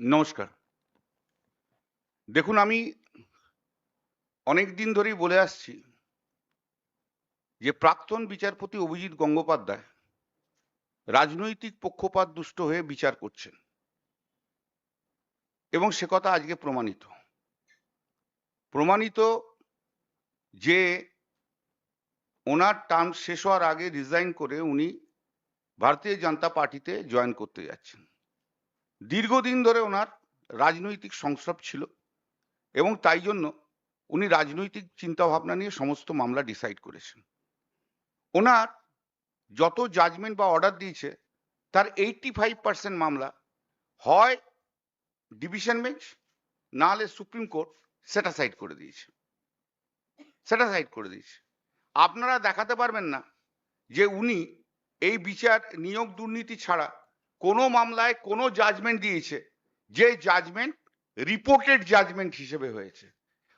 নমস্কার। দেখুন, আমি অনেক দিন ধরেই বলে আসছি যে, প্রাক্তন বিচারপতি অভিজিৎ গঙ্গোপাধ্যায় রাজনৈতিক পক্ষপাত দুষ্ট হয়ে বিচার করছেন এবং সে কথা আজকে প্রমাণিত। প্রমাণিত যে, ওনার টার্ম শেষ হওয়ার আগে রিজাইন করে উনি ভারতীয় জনতা পার্টিতে জয়েন করতে যাচ্ছেন। দীর্ঘদিন ধরে ওনার রাজনৈতিক সংস্রব ছিল এবং তাই জন্য উনি রাজনৈতিক চিন্তাভাবনা নিয়ে সমস্ত মামলা ডিসাইড করেছেন। ওনার যত জাজমেন্ট বা অর্ডার দিয়েছে, তার এইটটি ফাইভ পার্সেন্ট মামলা হয় ডিভিশন বেঞ্চ না হলে সুপ্রিম কোর্ট সেটা সাইড করে দিয়েছে। সেটা সাইড করে দিয়েছে। আপনারা দেখাতে পারবেন না যে উনি এই বিচার নিয়োগ দুর্নীতি ছাড়া কোনো মামলায় কোনো জাজমেন্ট দিয়েছে, যে জাজমেন্ট রিপোর্টেড জাজমেন্ট হিসেবে হয়েছে।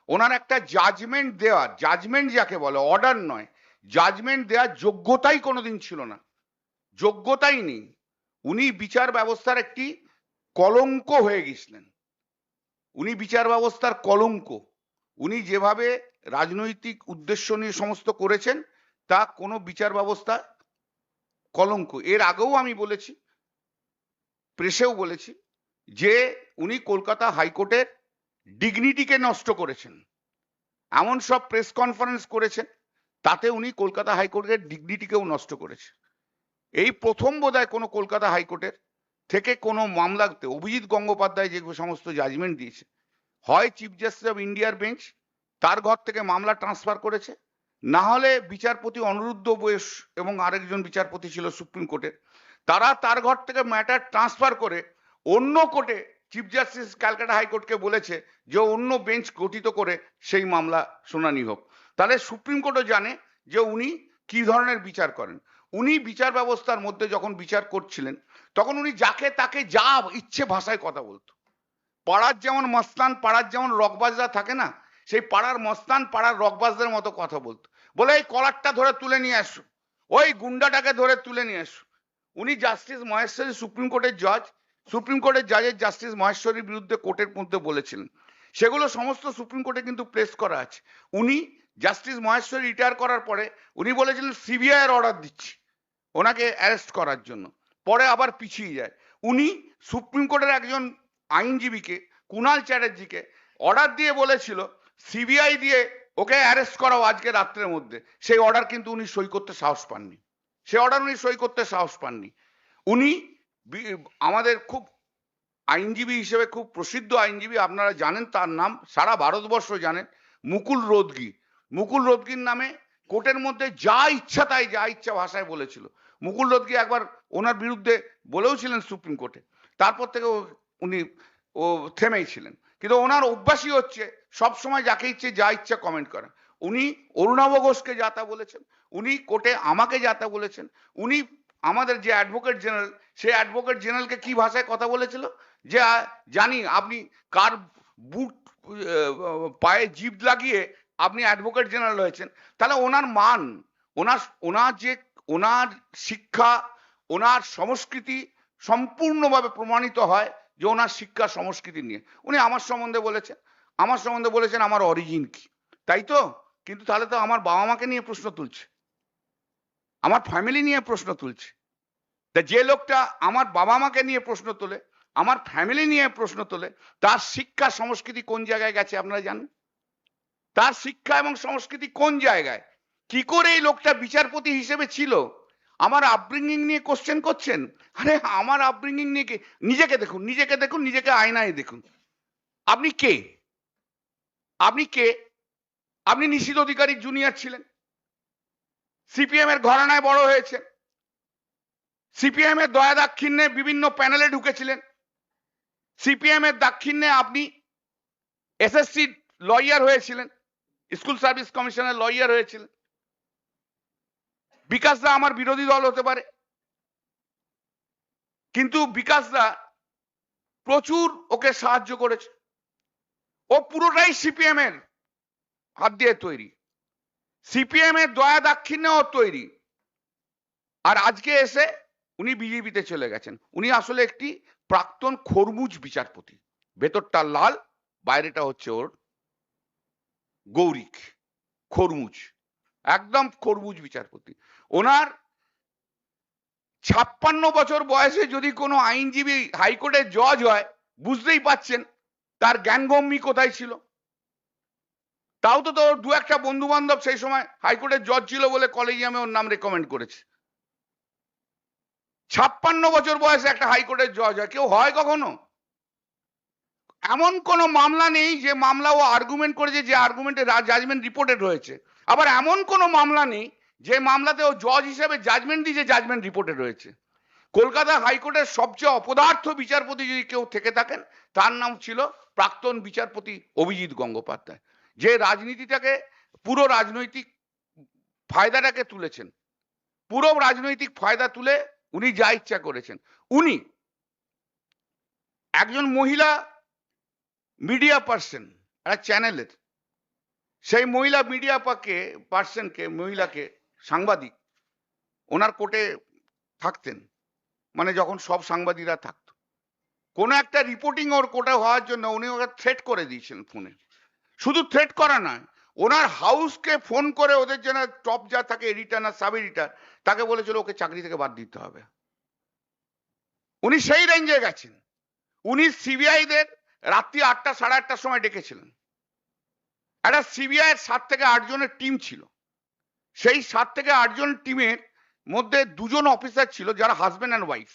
ওনার একটা জাজমেন্ট দেওয়ার জাজমেন্ট যাকে বলে অর্ডার নয় জাজমেন্ট দেওয়ার যোগ্যতাই কোনোদিন ছিল না। যোগ্যতাই নেই। উনি বিচার ব্যবস্থার একটি কলঙ্ক হয়ে গেছিলেন। উনি বিচার ব্যবস্থার কলঙ্ক। উনি যেভাবে রাজনৈতিক উদ্দেশ্য নিয়ে সমস্ত করেছেন, তা কোনো বিচার ব্যবস্থা কলঙ্ক। এর আগেও আমি বলেছি প্রেসেও বলেছি যে উনি কলকাতা হাইকোর্টের ডিগনিটিকে নষ্ট করেছেন। এমন সব প্রেস কনফারেন্স করেছেন, তাতে উনি কলকাতা হাইকোর্টের ডিগনিটিকেও নষ্ট করেছে। এই প্রথম বোধহয় কোনো কলকাতা হাইকোর্টের থেকে কোনো মামলাতে অভিজিৎ গঙ্গোপাধ্যায় যে সমস্ত জাজমেন্ট দিয়েছে, হয় চিফ জাস্টিস অফ ইন্ডিয়ার বেঞ্চ তার ঘর থেকে মামলা ট্রান্সফার করেছে, না হলে বিচারপতি অনিরুদ্ধ বয়স এবং আরেকজন বিচারপতি ছিল সুপ্রিম কোর্টের তারা তার ঘর থেকে ম্যাটার ট্রান্সফার করে অন্য কোর্টে চিফ জাস্টিস ক্যালকাটা হাইকোর্টকে বলেছে যে অন্য বেঞ্চ গঠিত করে সেই মামলা শুনানি হোক। তাহলে সুপ্রিম কোর্টও জানে যে উনি কি ধরনের বিচার করেন। উনি বিচার ব্যবস্থার মধ্যে যখন বিচার করছিলেন, তখন উনি যাকে তাকে যা ইচ্ছে ভাষায় কথা বলতো। পাড়ার যেমন মস্তান, পাড়ার যেমন রকবাজরা থাকে না, সেই পাড়ার মস্তান, পাড়ার রকবাজদের মতো কথা বলতো। বলে, এই কলারটা ধরে তুলে নিয়ে আসো। ওই গুন্ডাটাকে ধরে তুলে নিয়ে আসো। উনি জাস্টিস মহেশ্বরী সুপ্রিম কোর্টের জজ সুপ্রিম কোর্টের জাজের জাস্টিস মহেশ্বরীর বিরুদ্ধে কোর্টের মধ্যে বলেছিলেন। সেগুলো সমস্ত সুপ্রিম কোর্টে কিন্তু প্লেস করা আছে। উনি জাস্টিস মহেশ্বরী রিটায়ার করার পরে উনি বলেছিলেন সিবিআই এর অর্ডার দিচ্ছি ওনাকে অ্যারেস্ট করার জন্য। পরে আবার পিছিয়ে যায়। উনি সুপ্রিম কোর্টের একজন আইনজীবীকে কুণাল চ্যাটার্জিকে অর্ডার দিয়ে বলেছিল সিবিআই দিয়ে ওকে অ্যারেস্ট করাও আজকে রাত্রের মধ্যে। সেই অর্ডার কিন্তু উনি সই করতে সাহস পাননি। সে অর্ডার উনি সই করতে সাহস পাননি। উনি আমাদের খুব আইনজীবী হিসেবে খুব প্রসিদ্ধ আইনজীবী, আপনারা জানেন তার নাম, সারা ভারতবর্ষ জানেন মুকুল রোদগি। মুকুল রোদগির নামে কোর্টের মধ্যে যা ইচ্ছা তাই, যা ইচ্ছা ভাষায় বলেছিল। মুকুল রোদগি একবার ওনার বিরুদ্ধে বলেও ছিলেন সুপ্রিম কোর্টে। তারপর থেকে উনি, ও থেমেই ছিলেন। কিন্তু ওনার অভ্যাসই হচ্ছে সব সময় যাকে ইচ্ছে যা ইচ্ছা কমেন্ট করেন উনি অরুণাভ ঘোষকে যাতা বলেছেন, উনি কোর্টে আমাকে যাতা বলেছেন, উনি আমাদের যে অ্যাডভোকেট জেনারেল সেই অ্যাডভোকেট জেনারেলকে কি ভাষায় কথা বলেছিল? যে জানি আপনি কার বুট পায়ে জিভ লাগিয়ে আপনি অ্যাডভোকেট জেনারেল হয়েছেন, তাহলে ওনার মান, ওনার ওনার যে, ওনার শিক্ষা, ওনার সংস্কৃতি সম্পূর্ণভাবে প্রমাণিত হয় যে ওনার শিক্ষা সংস্কৃতি নিয়ে। উনি আমার সম্বন্ধে বলেছেন, আমার সম্বন্ধে বলেছেন, আমার অরিজিন কি, তাই তো? কিন্তু তাহলে তো আমার বাবা মাকে নিয়ে প্রশ্ন তুলছে। আমার ফ্যামিলি নিয়ে প্রশ্ন তুলছে। তা যে লোকটা আমার বাবা মাকে নিয়ে প্রশ্ন তোলে, আমার ফ্যামিলি নিয়ে প্রশ্ন তোলে, তার শিক্ষা, সংস্কৃতি কোন জায়গায় গেছে আপনারা জানেন? তার শিক্ষা এবং সংস্কৃতি কোন জায়গায়? কি করে এই লোকটা বিচারপতি হিসেবে ছিল? আমার আপব্রিঙ্গিং নিয়ে কোশ্চেন করছেন? আরে আমার আপব্রিঙ্গিং নিয়ে নিজেকে দেখুন নিজেকে দেখুন, নিজেকে আয়নায় দেখুন। আপনি কে? আপনি কে? আপনি নিশিত অধিকারী জুনিয়র ছিলেন। সিপিএম এর ঘরানায় বড় হয়েছে সিপিএম এর দয়া দাক্ষিণ্যে বিভিন্ন প্যানেলে ঢুকেছিলেন। সিপিএম এর দাক্ষিণ্যে আপনি এসএসসি লয়ার হয়েছিলেন। স্কুল সার্ভিস কমিশনের লয়ার হয়েছিলেন। বিকাশদা আমার বিরোধী দল হতে পারে। কিন্তু বিকাশদা প্রচুর ওকে সাহায্য করেছে। ও পুরোটাই সিপিএম এর। হাত দিয়ে তৈরি। সিপিএম এর দয়া দাক্ষিণ্যে তৈরি। আর আজকে এসে উনি বিজেপিতে চলে গেছেন। উনি আসলে একটি প্রাক্তন খরমুজ বিচারপতি। ভেতরটা লাল, বাইরেটা হচ্ছে ওর গৌরিক খরমুজ। একদম খরমুজ বিচারপতি। ওনার ছাপ্পান্ন বছর বয়সে যদি কোনো আইনজীবী হাইকোর্টের জজ হয়, বুঝতেই পাচ্ছেন তার জ্ঞানগম্যি কোথায় ছিল। তাও তো তোর দু একটা বন্ধু বান্ধব সেই সময় হাইকোর্টের জজ ছিল বলে কলেজিয়ামে ওর নাম রেকমেন্ড করেছে। ছাপ্পান্ন বছর বয়সে একটা হাইকোর্টের জজ হয়। কেউ হয় কখনো? এমন কোন মামলা নেই যে মামলা ও আর্গুমেন্ট করেছে যে আর্গুমেন্টে জাজমেন্ট রিপোর্টেড হয়েছে। আবার এমন কোনো মামলা নেই যে মামলাতে ও জজ হিসেবে জাজমেন্ট দিয়েছে জাজমেন্ট রিপোর্টেড হয়েছে। কলকাতা হাইকোর্টের সবচেয়ে অপদার্থ বিচারপতি যদি কেউ থেকে থাকেন, তার নাম ছিল প্রাক্তন বিচারপতি অভিজিৎ গঙ্গোপাধ্যায়। যে রাজনীতিটাকে, পুরো রাজনৈতিক ফায়দাটাকে তুলেছেন। পুরো রাজনৈতিক ফায়দা তুলে উনি যা ইচ্ছা করেছেন। উনি একজন মহিলা মিডিয়া পার্সন, একটা চ্যানেলের। সেই মহিলা মিডিয়া পাকে, পার্সনকে, মহিলাকে সাংবাদিক, ওনার কোর্টে থাকতেন। মানে যখন সব সাংবাদিকরা থাকতো। কোনো একটা রিপোর্টিং ওর কোর্টে হওয়ার জন্য উনি ওকে থ্রেট করে দিয়েছেন ফোনে। শুধু থ্রেট করা নয়, ওনার হাউসকে ফোন করে ওদের যেন টপ যা থাকে এডিটার না সাব এডিটার তাকে বলেছিল ওকে চাকরি থেকে বাদ দিতে হবে। উনি সেই রেঞ্জে গেছেন। উনি সিবিআইদের রাত্রি আটটা, সাড়ে আটটার সময় ডেকেছিলেন। একটা সিবিআই এর সাত থেকে আট জনের টিম ছিল। সেই সাত থেকে আটজন টিমের মধ্যে দুজন অফিসার ছিল, যারা হাজবেন্ড অ্যান্ড ওয়াইফ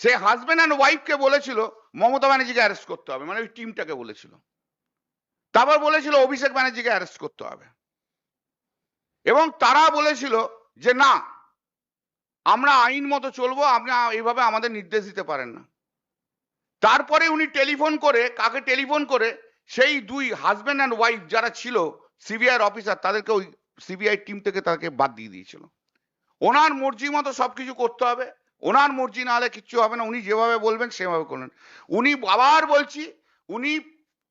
সেই হাজবেন্ড অ্যান্ড ওয়াইফকে বলেছিল, মমতা ব্যানার্জিকে অ্যারেস্ট করতে হবে মানে ওই টিমটাকে বলেছিল। তারপর বলেছিল অভিষেক ব্যানার্জিকে অ্যারেস্ট করতে হবে। এবং তারা বলেছিল যে, না, আমরা আইন মতো চলবো আপনি এইভাবে আমাদের নির্দেশ দিতে পারেন না। তারপরে উনি টেলিফোন করে, কাকে টেলিফোন করে, সেই দুই হাজবেন্ড অ্যান্ড ওয়াইফ যারা ছিল সিবিআই অফিসার তাদেরকে ওই সিবিআই টিম থেকে তাকে বাদ দিয়ে দিয়েছিল। ওনার মর্জি মতো সবকিছু করতে হবে, ওনার মর্জি না হলে কিচ্ছু হবে না, উনি যেভাবে বলবেন সেভাবে করবেন উনি আবার বলছি, উনি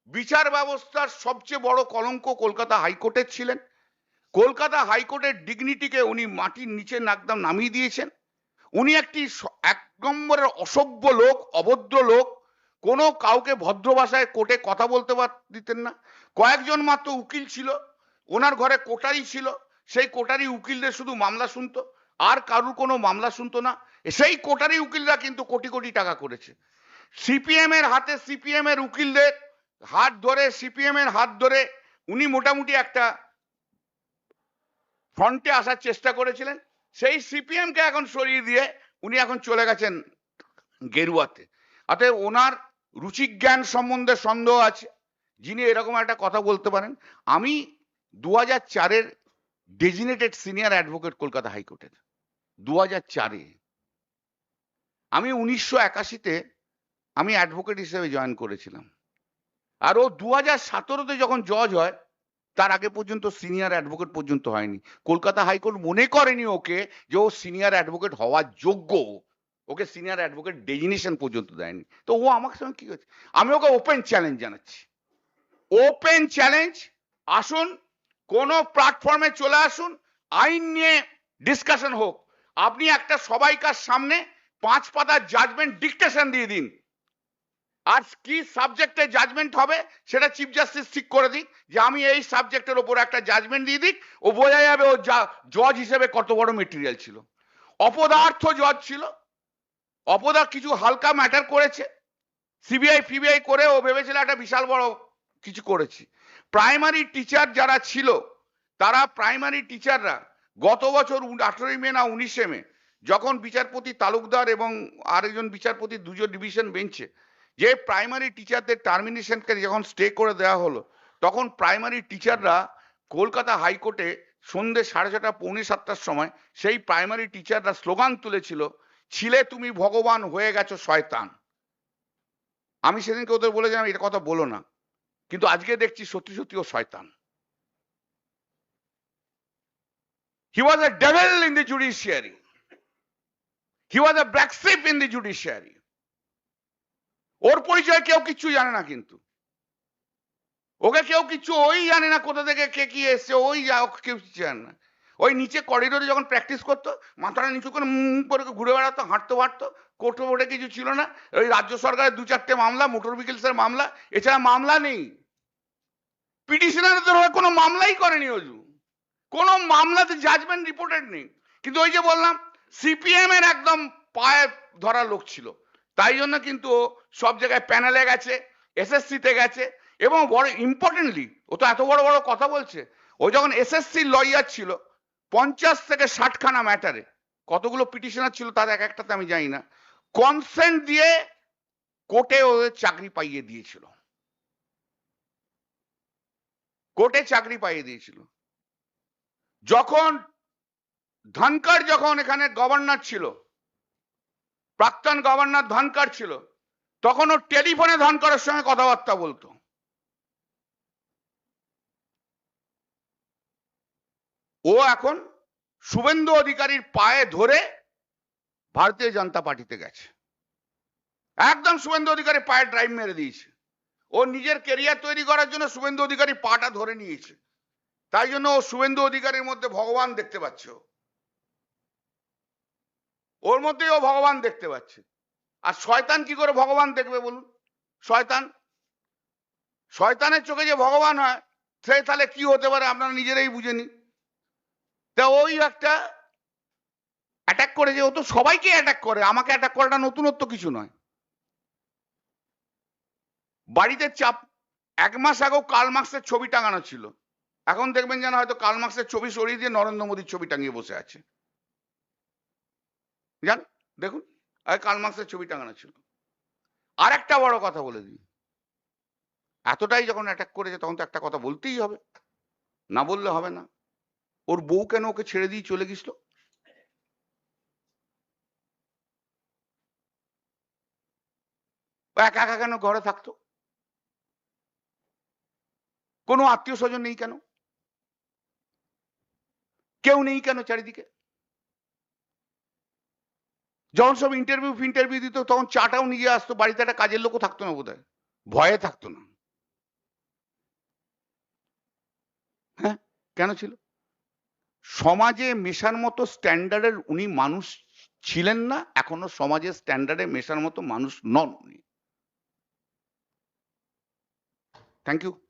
বিচার ব্যবস্থার সবচেয়ে বড় কলঙ্ক কলকাতা হাইকোর্টের ছিলেন। কলকাতা হাইকোর্টের ডিগনিটিকে উনি মাটির নিচে একদম নামিয়ে দিয়েছেন। উনি একটি এক নম্বরের অসভ্য লোক, অভদ্র লোক। কোনো কাউকে ভদ্র ভাষায় কোর্টে কথা বলতে দিতেন না। কয়েকজন মাত্র উকিল ছিল। ওনার ঘরে কোটারি ছিল। সেই কোটারি উকিলদের শুধু মামলা শুনতো। আর কারুর কোনো মামলা শুনতো না। সেই কোটারি উকিলরা কিন্তু কোটি কোটি টাকা করেছে। সিপিএম এর হাতে সিপিএম এর উকিলদের হাত ধরে সিপিএম এর হাত ধরে উনি মোটামুটি একটা ফ্রন্টে আসার চেষ্টা করেছিলেন। সেই সিপিএম কে এখন সরিয়ে দিয়ে উনি এখন চলে গেছেন গেরুয়াতে। অতএব ওনার রুচিজ্ঞান সম্বন্ধে সন্দেহ আছে, যিনি এরকম একটা কথা বলতে পারেন। আমি দু হাজার চারের ডেজিনেটেড সিনিয়র অ্যাডভোকেট কলকাতা হাইকোর্টের দু হাজার চারে। আমি উনিশশো একাশিতে আমি অ্যাডভোকেট হিসেবে জয়েন করেছিলাম। আর ও দু হাজার সতেরোতে যখন জজ হয়, তার আগে পর্যন্ত সিনিয়র অ্যাডভোকেট পর্যন্ত হয়নি। কলকাতা হাইকোর্ট মনে করেনি ওকে যে ও সিনিয়র অ্যাডভোকেট হওয়ার যোগ্য ওকে সিনিয়র অ্যাডভোকেট ডেজিনেশন পর্যন্ত দেয়নি। তো ও আমার সঙ্গে কি হচ্ছে আমি ওকে ওপেন চ্যালেঞ্জ জানাচ্ছি। ওপেন চ্যালেঞ্জ আসুন, কোন প্ল্যাটফর্মে চলে আসুন, আইন নিয়ে ডিসকাশন হোক। আপনি একটা সবাইকার সামনে পাঁচ পাতার জাজমেন্ট ডিকটেশন দিয়ে দিন। আর কি সাবজেক্টে জাজমেন্ট হবে সেটা চিফ জাস্টিস ঠিক করে দিক, যে আমি এই সাবজেক্টের ওপর একটা জাজমেন্ট দিয়ে দিক, ও বোঝা যাবে ও জজ হিসেবে কত বড় মেটেরিয়াল ছিল। অপদার্থ জজ ছিল। অপদা কিছু হালকা ম্যাটার করেছে। সিবিআই ফিবিআই করে ও ভেবেছিল একটা বিশাল বড় কিছু করেছি। প্রাইমারি টিচার যারা ছিল, তারা প্রাইমারি টিচাররা গত বছর আঠেরোই মে না উনিশে মে, যখন বিচারপতি তালুকদার এবং আরেকজন বিচারপতি দুজন ডিভিশন বেঞ্চে যে প্রাইমারি টিচারদের টার্মিনেশনকে যখন স্টে করে দেওয়া হলো, তখন প্রাইমারি টিচাররা কলকাতা হাইকোর্টে সন্ধে সাড়ে ছটা পৌনে সাতটার সময় সেই প্রাইমারি টিচাররা স্লোগান তুলেছিল, ছিলে তুমি ভগবান, হয়ে গেছো শয়তান। আমি সেদিনকে ওদের বলেছিলাম, এটা কথা বলো না। কিন্তু আজকে দেখছি সত্যি সত্যি ও শয়তান। He was a devil in the judiciary he was a black sheep in the judiciary ওর পরিচয় কেউ কিচ্ছু জানে না কিন্তু। ওকে কেউ কিছু ওই জানে না কোথা থেকে কে কি এসছে, ওই কেউ কিছু জানে না। ওই নিচে করিডোরে যখন প্র্যাকটিস করতো, মাথাটা নিচু করে করে ঘুরে বেড়াতো, হাঁটতে হাঁটতো কোর্টে বোর্ডে কিছু ছিল না। ওই রাজ্য সরকারের দু চারটে মামলা মোটর ভেহিকেলসের মামলা, এছাড়া মামলা নেই। পিটিশনারদের হয়ে কোনো মামলাই করেনি অজু। কোনো মামলাতে জাজমেন্ট রিপোর্টেড নেই। কিন্তু ওই যে বললাম সিপিএম এর একদম পায়ে ধরা লোক ছিল। তাই জন্য কিন্তু সব জায়গায় প্যানেলে গেছে এসএসসি তে গেছে এবং বড় ইম্পর্টেন্টলি ও তো এত বড় বড় কথা বলছে, ও যখন এসএসসি লয়ার ছিল, পঞ্চাশ থেকে ষাটখানা ম্যাটারে কতগুলো পিটিশনার ছিল তার এক একটাতে আমি জানি না কনসেন্ট দিয়ে কোর্টে ওদের চাকরি পাইয়ে দিয়েছিল। কোর্টে চাকরি পাইয়ে দিয়েছিল। যখন ধনকর যখন এখানে গভর্নর ছিল প্রাক্তন গভর্নর ধনকার ছিল। তখন ও টেলিফোনে ধনকরের সঙ্গে কথাবার্তা বলতো। ও এখন শুভেন্দু অধিকারীর পায়ে ধরে ভারতীয় জনতা পার্টিতে গেছে। একদম শুভেন্দু অধিকারী পায়ে ড্রাইভ মেরে দিয়েছে। ও নিজের কেরিয়ার তৈরি করার জন্য শুভেন্দু অধিকারী পাটা ধরে নিয়েছে। তাই জন্য ও শুভেন্দু অধিকারীর মধ্যে ভগবান দেখতে পাচ্ছে ও। ওর মধ্যেই ও ভগবান দেখতে পাচ্ছে। আর শয়তান কি করে ভগবান দেখবে বলুন? শয়তান? শয়তানের চোখে যে ভগবান হয়, সে তাহলে কি হতে পারে আপনারা নিজেরাই বুঝে নি তা ওই একটা অ্যাটাক করে যে ও তো সবাইকে অ্যাটাক করে, আমাকে অ্যাটাক করাটা নতুনত্ব কিছু নয়। বাড়িতে চাপ, এক মাস আগেও কাল মার্ক্সের ছবি টাঙানো ছিল। এখন দেখবেন যেন হয়তো কাল মার্ক্সের ছবি সরিয়ে দিয়ে নরেন্দ্র মোদীর ছবি টাঙিয়ে বসে আছে। জান, দেখুন, আগে কালমার্ক্সের ছবি টাঙানো ছিল। আর একটা বড় কথা বলে দিই। এতটাই যখন অ্যাটাক করেছে, তখন তো একটা কথা বলতেই হবে। না বললে হবে না। ওর বউ কেন ওকে ছেড়ে দিয়ে চলে গেছিল একা একা কেন ঘরে থাকতো? কোনো আত্মীয় স্বজন নেই কেন? কেউ নেই কেন চারিদিকে? যখন সব ইন্টারভিউ ফিন্টারভিউ দিত, তখন চাটাও নিয়ে আসতো, বাড়িতে একটা কাজের লোকও থাকতো না বোধহয়। ভয়ে থাকতো না। হ্যাঁ? কেন ছিল? সমাজে মেশার মতো স্ট্যান্ডার্ডের উনি মানুষ ছিলেন না, এখনও সমাজের স্ট্যান্ডার্ডে মেশার মতো মানুষ নন উনি। Thank you